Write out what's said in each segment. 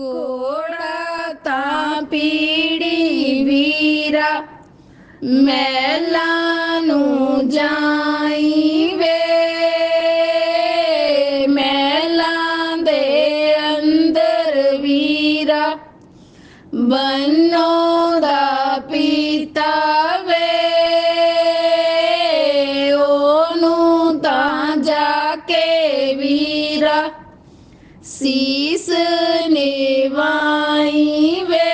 ਕੋੜਾ ਤਾਂ ਪੀੜੀ ਵੀਰਾ ਮੈਲਾ ਨੂੰ ਜਾਈ ਵੇ ਮੈਲਾਂ ਦੇ ਅੰਦਰ ਵੀਰਾ ਬੰਨੋ ਦਾ ਪੀਤਾ ਵੇ। ਉਹਨੂੰ ਤਾਂ ਜਾ ਕੇ ਵੀਰਾ ਸੀਸ ਨਿਵਾਈ ਵੇ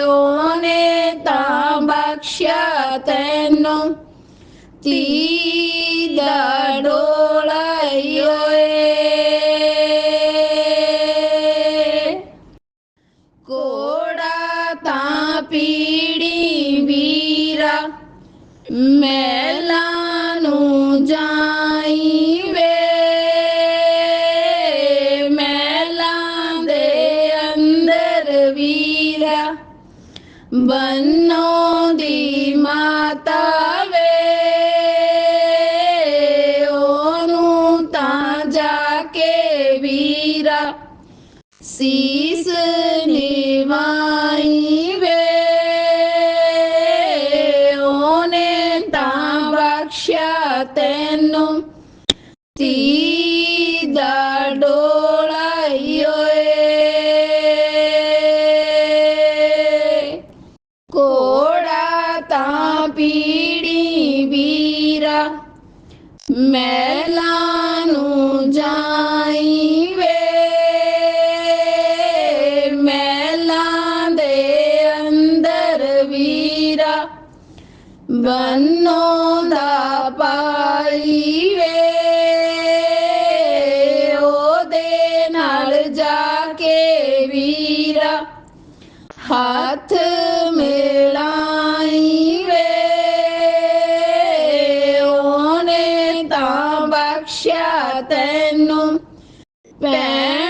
ਉਹਨੇ ਤਾਂ ਬਖਸ਼ਿਆ ਤੈਨੂੰ ਤੀ ਦਾ ਡੋਲਾ ਓਏ ਕੋੜਾ ਤਾਂ ਪੀੜੀ ਵੀਰਾ ਮੈਂ ਵੀਰਾ ਬੰਨੋ ਦੀ ਮਾਤਾ ਵੇ ਉਹਨੂੰ ਤਾਂ ਜਾ ਕੇ ਵੀਰਾ ਸੀਸ ਨਿਵਾਈ ਵੇ ਉਹਨੇ ਤਾਂ ਬਖਸ਼ਿਆ ਤੈਨੂੰ ਤੀ ਕੋੜਾ ਤਾਂ ਪੀੜੀ ਵੀਰਾ ਮੈਲਾਂ ਨੂੰ ਜਾਈ ਵੇ ਮੈਲਾਂ ਦੇ ਅੰਦਰ ਵੀਰਾ ਬੰਨੋ ਦਾ ਪਾਈ ਵੇ ਉਹਦੇ ਨਾਲ ਜਾ ਕੇ ਵੀ ਹੱਥ ਮਿਲਾਈ ਵੇ ਉਹਨੇ ਤਾਂ ਬਖਸ਼ਿਆ ਤੈਨੂੰ। ਭੈਣ